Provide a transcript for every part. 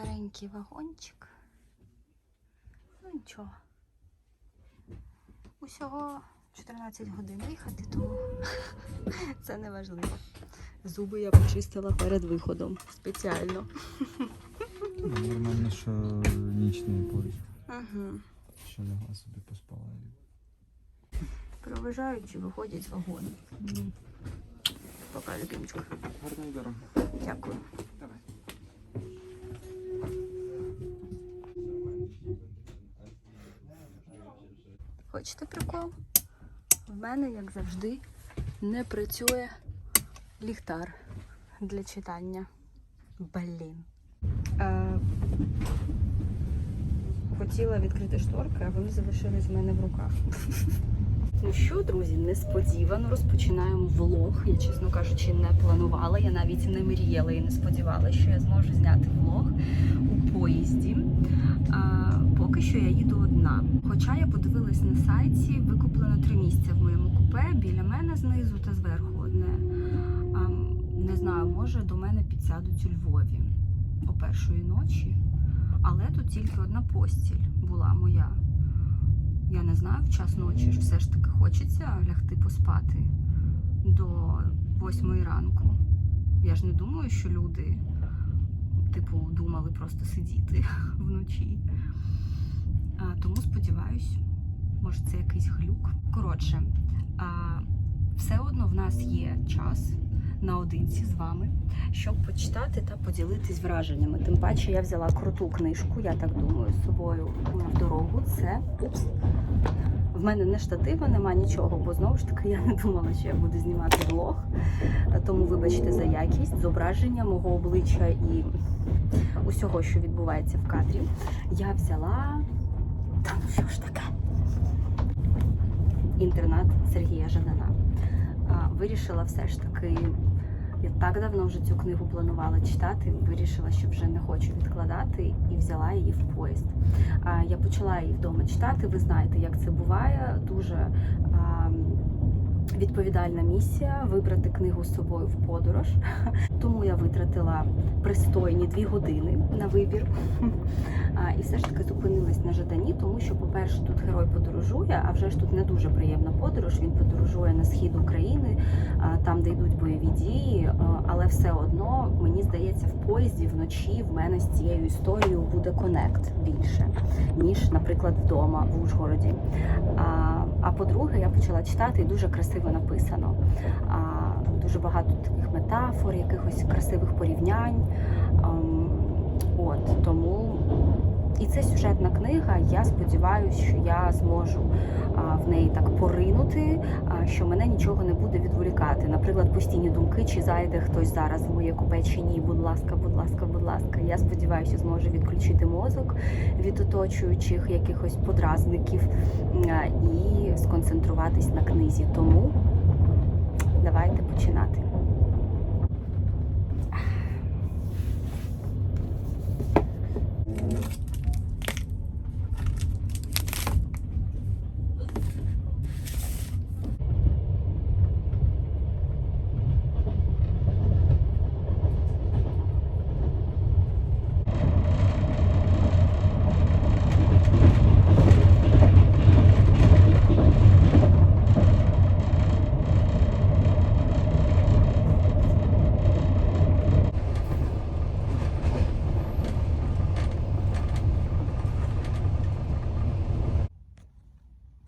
старенький вагончик. Ну нічого. Усього 14 годин їхати, тому це не важливо. Зуби я почистила перед виходом спеціально. Ну, Нормально, що нічний поїзд. Угу. Ще лягла собі поспала. Проважаючи, виходять з вагону. Пока, любимчик. Гарної дороги. Дякую. Хочете прикол? В мене, як завжди, не працює ліхтар для читання. Блін. Е, хотіла відкрити шторки, а вони залишились в мене в руках. Ну що, друзі, несподівано розпочинаємо влог. Я, чесно кажучи, не планувала. Я навіть не мріяла і не сподівалася, що я зможу зняти влог у поїзді. А, поки що я їду одна. Хоча я подивилась на сайті, викуплено три місця в моєму купе біля мене знизу та зверху одне. Не знаю, може до мене підсядуть у Львові о першої ночі, але тут тільки одна постіль була моя. Я не знаю, в час ночі ж все ж таки хочеться лягти поспати до восьмої ранку. Я ж не думаю, що люди, типу, думали просто сидіти вночі. Тому сподіваюсь, може це якийсь глюк. Коротше, все одно в нас є час наодинці з вами, щоб почитати та поділитись враженнями. Тим паче я взяла круту книжку, я так думаю, з собою в дорогу. Це упс. В мене не штатива, нема нічого, бо знову ж таки я не думала, що я буду знімати влог. Тому вибачте за якість зображення мого обличчя і усього, що відбувається в кадрі. Я взяла. Та ну що ж таке? Інтернат Сергія Жадана. Вирішила все ж таки. Я так давно вже цю книгу планувала читати. Вирішила, що вже не хочу відкладати, і взяла її в поїзд. Я почала її вдома читати. Ви знаєте, як це буває. Дуже відповідальна місія вибрати книгу з собою в подорож. Тому я витратила пристойні дві години на вибір. І все ж таки зупинилась на Жадані, тому що, по-перше, тут герой подорожує, а вже ж тут не дуже приємна подорож. Він подорожує на схід України, там, де йдуть бойові дії. Але все одно мені здається, в поїзді вночі в мене з цією історією буде конект більше, ніж, наприклад, вдома в Ужгороді. А по-друге, я почала читати і дуже красиво написано. Дуже багато таких метафор, якихось красивих порівнянь. Ам, От тому і це сюжетна книга. Я сподіваюся, що я зможу в неї так поринути, що мене нічого не буде відволікати. Наприклад, постійні думки, чи зайде хтось зараз в моє купе чи ні. Будь ласка, будь ласка, будь ласка. Я сподіваюся, зможу відключити мозок від оточуючих якихось подразників і сконцентруватись на книзі. Тому давайте починати.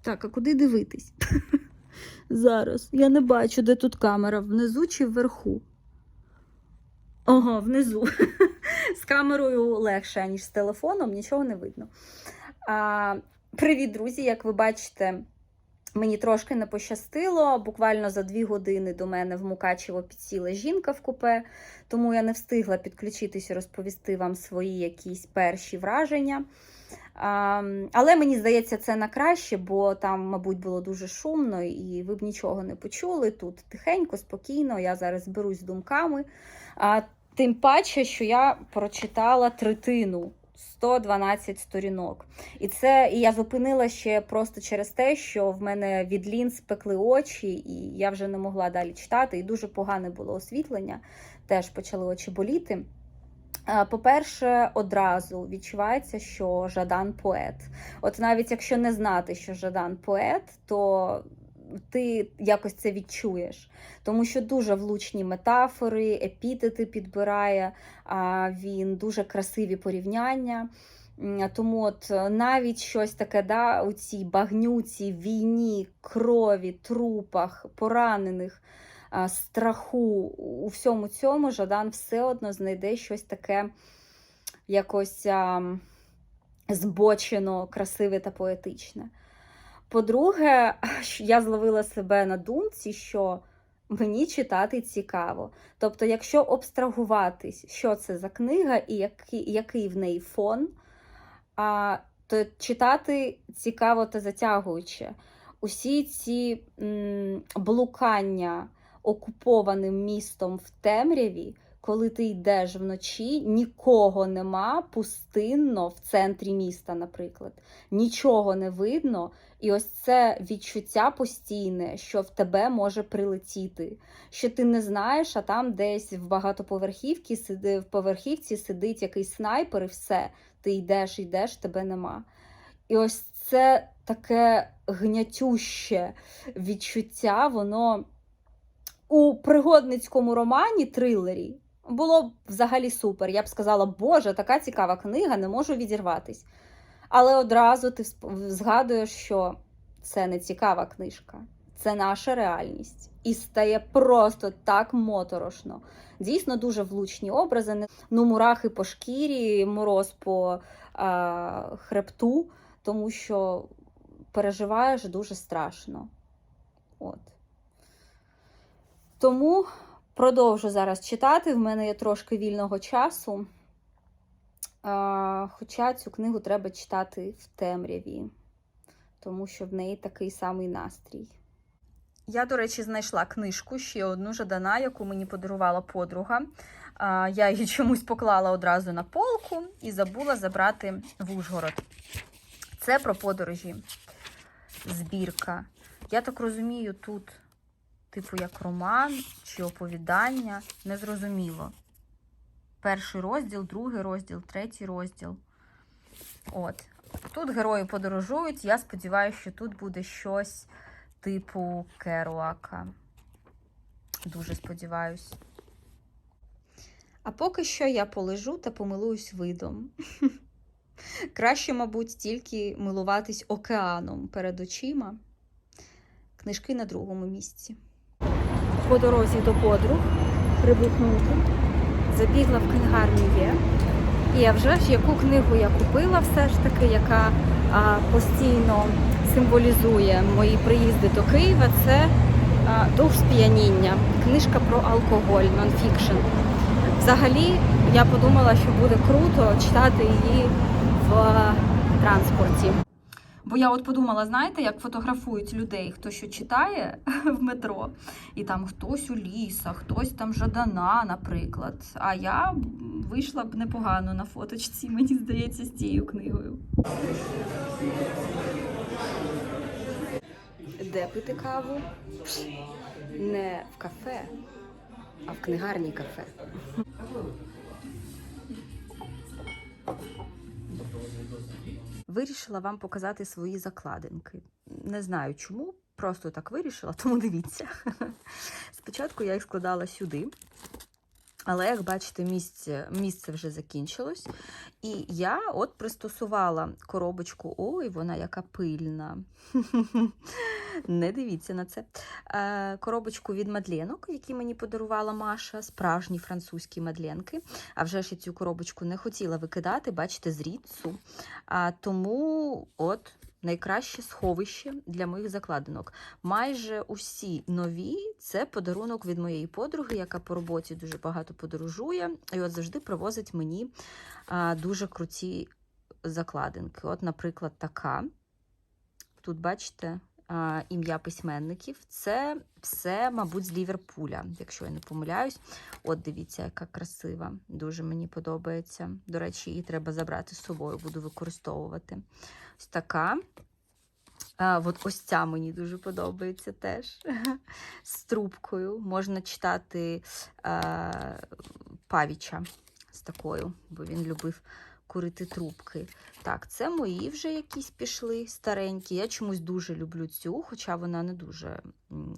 Так, а куди дивитись? Зараз. Я не бачу, де тут камера, внизу чи вверху. Ага, внизу. з камерою легше, ніж з телефоном, нічого не видно. А, привіт, друзі! Як ви бачите, мені трошки не пощастило. Буквально за дві години до мене в Мукачево підсіла жінка в купе, тому я не встигла підключитися розповісти вам свої якісь перші враження. Але мені здається, це на краще, бо там, мабуть, було дуже шумно, і ви б нічого не почули. Тут тихенько, спокійно. Я зараз зберусь з думками. Тим паче, що я прочитала третину. 112 сторінок. І це і я зупинила ще просто через те, що в мене від лін спекли очі, і я вже не могла далі читати. І дуже погане було освітлення. Теж почали очі боліти. Е, По-перше, одразу відчувається, що Жадан поет. От навіть якщо не знати, що Жадан поет, то ти якось це відчуєш, тому що дуже влучні метафори, епітети підбирає, він дуже красиві порівняння. Тому от е, навіть щось таке, да, у цій багнюці, війні, крові, трупах, поранених, страху, у всьому цьому Жадан все одно знайде щось таке якось збочено, красиве та поетичне. По-друге, я зловила себе на думці, що мені читати цікаво. Тобто, якщо обстрагуватись, що це за книга і який, який в неї фон, а, то читати цікаво та затягуюче. Усі ці м, блукання окупованим містом в темряві, коли ти йдеш вночі, нікого нема, пустинно в центрі міста, наприклад. Нічого не видно. І ось це відчуття постійне, що в тебе може прилетіти, що ти не знаєш, а там десь в багатоповерхівці в поверхівці сидить якийсь снайпер, і все. Ти йдеш, йдеш, тебе нема. І ось це таке гнятюще відчуття, воно у пригодницькому романі, трилері, було б взагалі супер. Я б сказала, Боже, така цікава книга, не можу відірватись. Але одразу ти згадуєш, що це не цікава книжка, це наша реальність. І стає просто так моторошно. Дійсно, дуже влучні образи. Ну, мурахи по шкірі, мороз по а, хребту, тому що переживаєш дуже страшно. От. Тому продовжу зараз читати. В мене є трошки вільного часу. Хоча цю книгу треба читати в темряві, тому що в неї такий самий настрій. Я, до речі, знайшла книжку ще одну Жадана, яку мені подарувала подруга. Я її чомусь поклала одразу на полку і забула забрати в Ужгород. Це про подорожі. Збірка. Я так розумію, тут, типу, як роман чи оповідання, незрозуміло. Перший розділ, другий розділ, третій розділ. От. Тут герої подорожують. Я сподіваюся, що тут буде щось типу Керуака. Дуже сподіваюсь. А поки що я полежу та помилуюсь видом. Краще, мабуть, тільки милуватись океаном перед очима. Книжки на другому місці. По дорозі до подруг прибухнути. Забігла в книгарню є. І а вже ж яку книгу я купила, все ж таки, яка а, постійно символізує мої приїзди до Києва, це Дух сп'яніння, книжка про алкоголь, нонфікшн. Взагалі, я подумала, що буде круто читати її в транспорті. Бо я от подумала, знаєте, як фотографують людей, хто що читає в метро, і там хтось у лісах, хтось там Жадана, наприклад. А я вийшла б непогано на фоточці, мені здається, з цією книгою. Де пити каву? Не в кафе, а в книгарні кафе. Вирішила вам показати свої закладинки. Не знаю чому, просто так вирішила, тому дивіться. Спочатку я їх складала сюди, але, як бачите, місце, місце вже закінчилось. І я от пристосувала коробочку. Ой, вона яка пильна. Не дивіться на це. Е, Коробочку від мадленок, які мені подарувала Маша, справжні французькі мадленки. А вже ж я цю коробочку не хотіла викидати, бачите, з. А, тому от найкраще сховище для моїх закладинок. Майже усі нові це подарунок від моєї подруги, яка по роботі дуже багато подорожує, і от завжди привозить мені дуже круті закладинки. От, наприклад, така. Тут, бачите, ім'я письменників. Це все, мабуть, з Ліверпуля, якщо я не помиляюсь. От дивіться, яка красива. Дуже мені подобається. До речі, її треба забрати з собою, буду використовувати. Ось така. А, от ось ця мені дуже подобається теж. З трубкою. Можна читати а, Павіча з такою, бо він любив курити трубки. Так, це мої вже якісь пішли старенькі. Я чомусь дуже люблю цю, хоча вона не дуже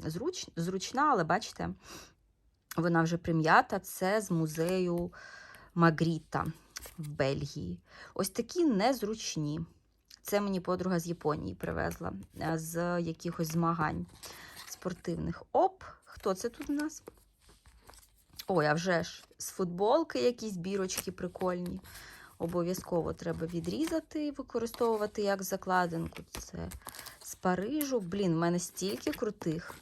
зруч, зручна, але бачите, вона вже прим'ята. Це з музею Магріта в Бельгії. Ось такі незручні. Це мені подруга з Японії привезла е, з якихось змагань спортивних. Оп, хто це тут у нас? Ой, а вже ж з футболки якісь бірочки прикольні. Обов'язково треба відрізати і використовувати як закладинку. Це з Парижу. Блін, в мене стільки крутих,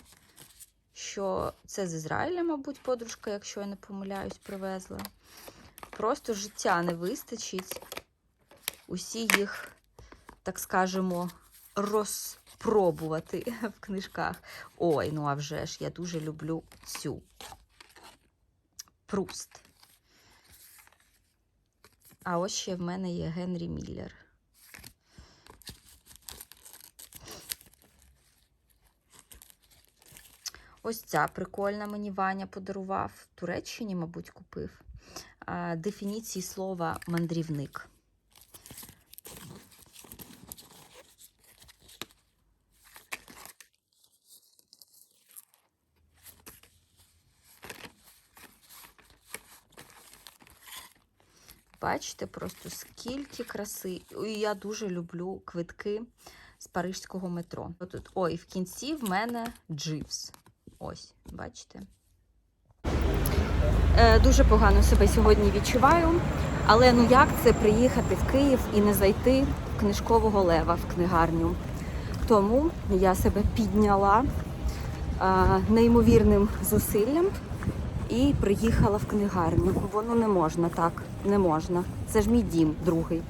що це з Ізраїля, мабуть, подружка, якщо я не помиляюсь, привезла. Просто життя не вистачить. Усі їх, так скажемо, розпробувати в книжках. Ой, ну а вже ж, я дуже люблю цю. Пруст. А ось ще в мене є Генрі Міллер. Ось ця прикольна мені Ваня подарував. В Туреччині, мабуть, купив. Дефініції слова мандрівник. Бачите, просто скільки краси. Я дуже люблю квитки з парижського метро. Отут, ой, в кінці в мене дживс. Ось, бачите. Е, дуже погано себе сьогодні відчуваю. Але ну як це приїхати в Київ і не зайти в книжкового лева в книгарню? Тому я себе підняла е, неймовірним зусиллям і приїхала в книгарню. Воно не можна так, не можна. Це ж мій дім другий.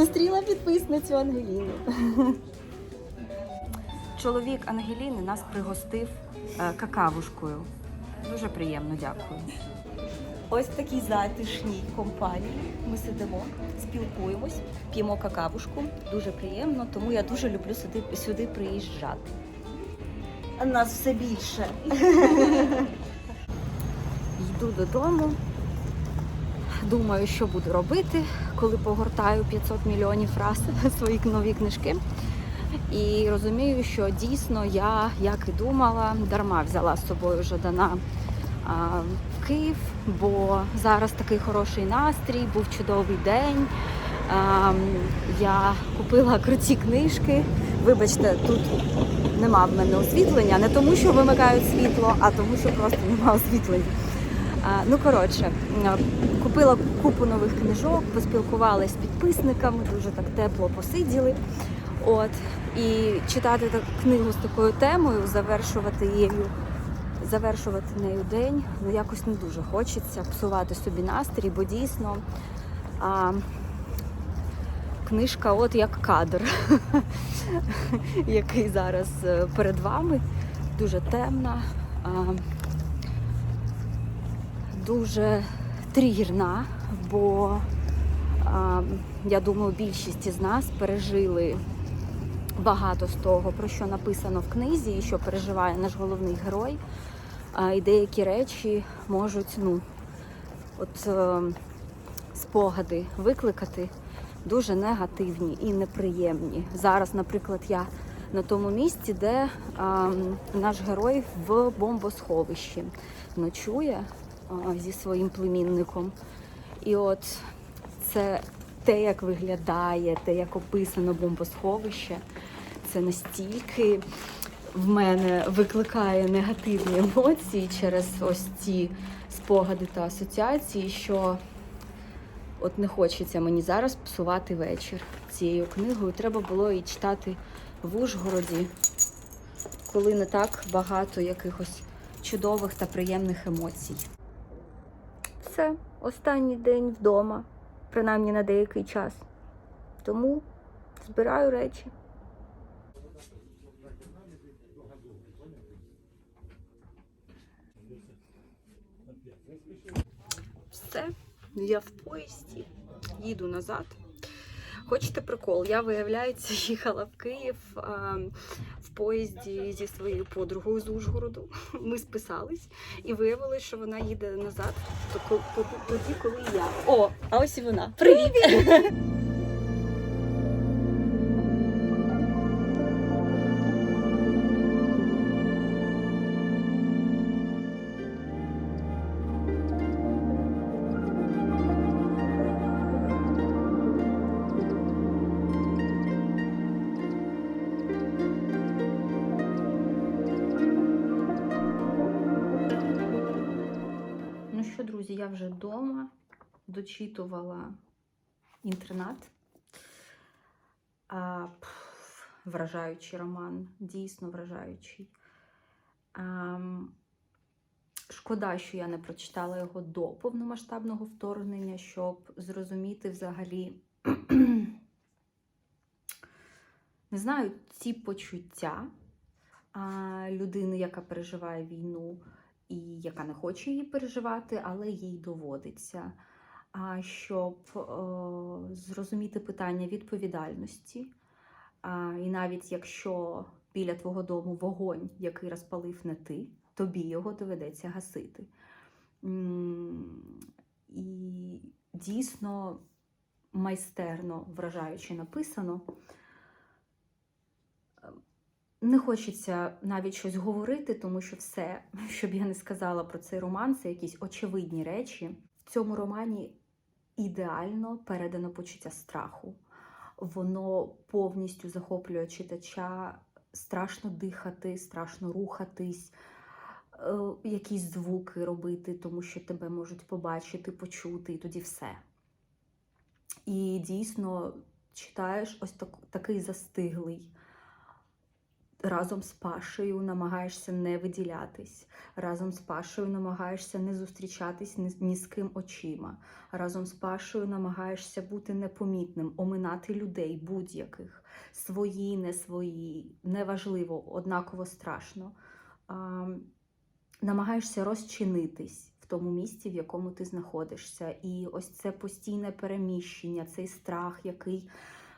Зустріла підписницю Ангеліну. Чоловік Ангеліни нас пригостив е, какавушкою. Дуже приємно, дякую. Ось в такій затишній компанії. Ми сидимо, спілкуємось, п'ємо какавушку. Дуже приємно, тому я дуже люблю сюди, сюди приїжджати. Нас все більше. Йду додому. Думаю, що буду робити, коли погортаю 500 мільйонів фраз свої нові книжки. І розумію, що дійсно я, як і думала, дарма взяла з собою Жадана в Київ, бо зараз такий хороший настрій, був чудовий день. Я купила круті книжки. Вибачте, тут нема в мене освітлення, не тому, що вимикають світло, а тому, що просто нема освітлення. Ну, коротше, купила купу нових книжок, поспілкувалася з підписниками, дуже так тепло посиділи. От, і читати так, книгу з такою темою, завершувати її, завершувати нею день, ну якось не дуже хочеться псувати собі настрій, бо дійсно а, книжка от як кадр, який зараз е, перед вами, дуже темна. Дуже тригерна, бо а, я думаю, більшість із нас пережили багато з того, про що написано в книзі, і що переживає наш головний герой. А, і деякі речі можуть ну, от, е, спогади викликати дуже негативні і неприємні. Зараз, наприклад, я на тому місці, де а, наш герой в бомбосховищі ночує зі своїм племінником. І от це те, як виглядає, те, як описано бомбосховище, це настільки в мене викликає негативні емоції через ось ці спогади та асоціації, що от не хочеться мені зараз псувати вечір цією книгою. Треба було її читати в Ужгороді, коли не так багато якихось чудових та приємних емоцій. Все, останній день вдома, принаймні на деякий час. Тому збираю речі. Все, я в поїзді, їду назад. Хочете прикол? Я, виявляється, їхала в Київ а, в поїзді зі своєю подругою з Ужгороду. Ми списались і виявилось, що вона їде назад то- тоді, коли я. О, а ось і вона. Привіт! дочитувала інтернат. А, пф, вражаючий роман, дійсно вражаючий. А, шкода, що я не прочитала його до повномасштабного вторгнення, щоб зрозуміти взагалі, не знаю, ці почуття а, людини, яка переживає війну і яка не хоче її переживати, але їй доводиться. Щоб е, зрозуміти питання відповідальності, і навіть якщо біля твого дому вогонь, який розпалив не ти, тобі його доведеться гасити. І дійсно майстерно вражаюче написано. Не хочеться навіть щось говорити, тому що все, що б я не сказала про цей роман, це якісь очевидні речі. В цьому романі ідеально передано почуття страху. Воно повністю захоплює читача, страшно дихати, страшно рухатись, е, якісь звуки робити, тому що тебе можуть побачити, почути, і тоді все. І дійсно читаєш ось так, такий застиглий разом з Пашею намагаєшся не виділятись, разом з Пашею намагаєшся не зустрічатись ні, з- ким очима, разом з Пашею намагаєшся бути непомітним, оминати людей будь-яких, свої, не свої, неважливо, однаково страшно. А, намагаєшся розчинитись в тому місці, в якому ти знаходишся. І ось це постійне переміщення, цей страх, який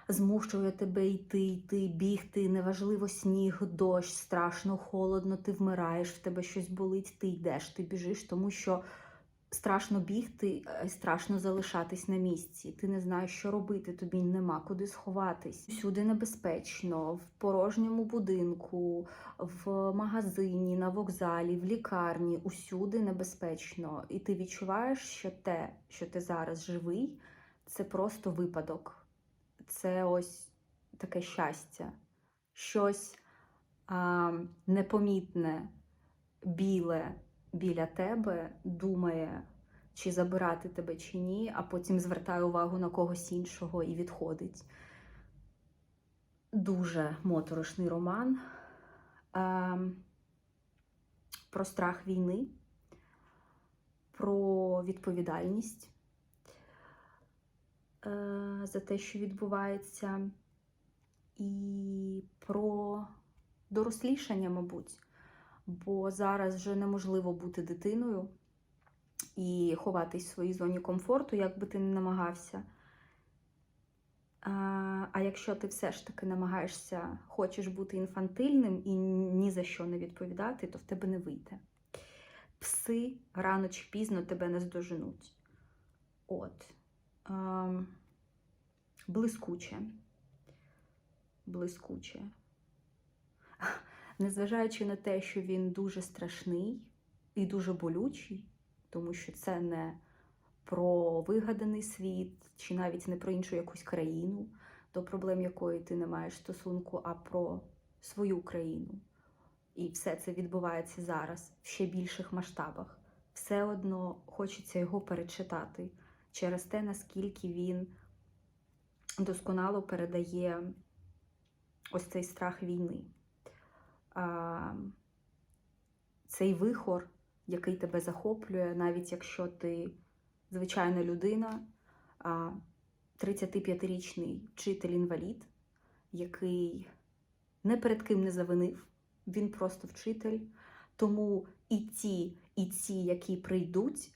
змушує тебе йти, йти, бігти. Неважливо сніг, дощ, страшно, холодно, ти вмираєш, в тебе щось болить, ти йдеш, ти біжиш, тому що страшно бігти, е, страшно залишатись на місці. Ти не знаєш, що робити, тобі нема куди сховатись. Всюди небезпечно, в порожньому будинку, в магазині, на вокзалі, в лікарні, усюди небезпечно. І ти відчуваєш, що те, що ти зараз живий, це просто випадок це ось таке щастя, щось а, непомітне, біле біля тебе думає, чи забирати тебе, чи ні, а потім звертає увагу на когось іншого і відходить. Дуже моторошний роман а, про страх війни, про відповідальність за те, що відбувається, і про дорослішання, мабуть. Бо зараз вже неможливо бути дитиною і ховатись в своїй зоні комфорту, як би ти не намагався. А, а якщо ти все ж таки намагаєшся, хочеш бути інфантильним і ні за що не відповідати, то в тебе не вийде. Пси рано чи пізно тебе не здоженуть. От. Блискуче. Блискуче. Незважаючи на те, що він дуже страшний і дуже болючий, тому що це не про вигаданий світ, чи навіть не про іншу якусь країну, до проблем якої ти не маєш стосунку, а про свою країну. І все це відбувається зараз в ще більших масштабах. Все одно хочеться його перечитати через те, наскільки він досконало передає ось цей страх війни. Цей вихор, який тебе захоплює, навіть якщо ти звичайна людина, 35-річний вчитель-інвалід, який не перед ким не завинив, він просто вчитель. Тому і ті, і ці, які прийдуть,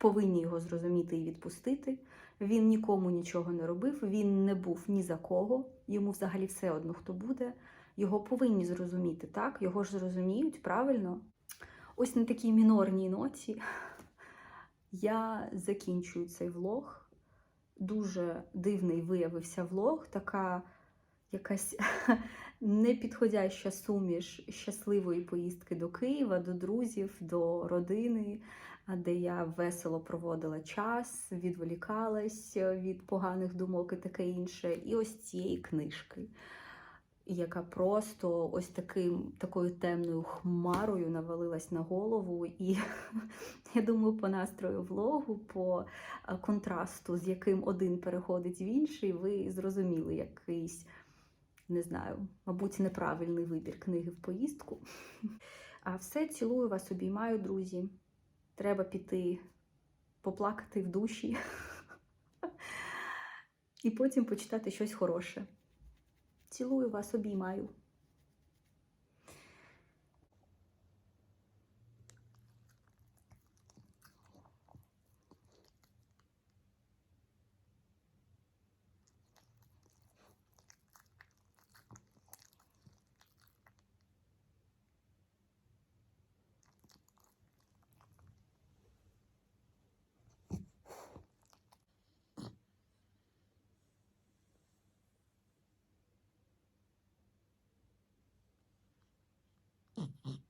повинні його зрозуміти і відпустити. Він нікому нічого не робив, він не був ні за кого, йому взагалі все одно хто буде. Його повинні зрозуміти, так? Його ж зрозуміють правильно. Ось на такій мінорній ноті я закінчую цей влог. Дуже дивний виявився влог, така якась непідходяща суміш щасливої поїздки до Києва, до друзів, до родини, де я весело проводила час, відволікалась від поганих думок і таке інше. І ось цієї книжки, яка просто ось таким, такою темною хмарою навалилась на голову. І я думаю, по настрою влогу, по контрасту, з яким один переходить в інший, ви зрозуміли якийсь не знаю, мабуть, неправильний вибір книги в поїздку. А все, цілую вас, обіймаю, друзі. Треба піти поплакати в душі і потім почитати щось хороше. Цілую вас, обіймаю. Mm-hmm.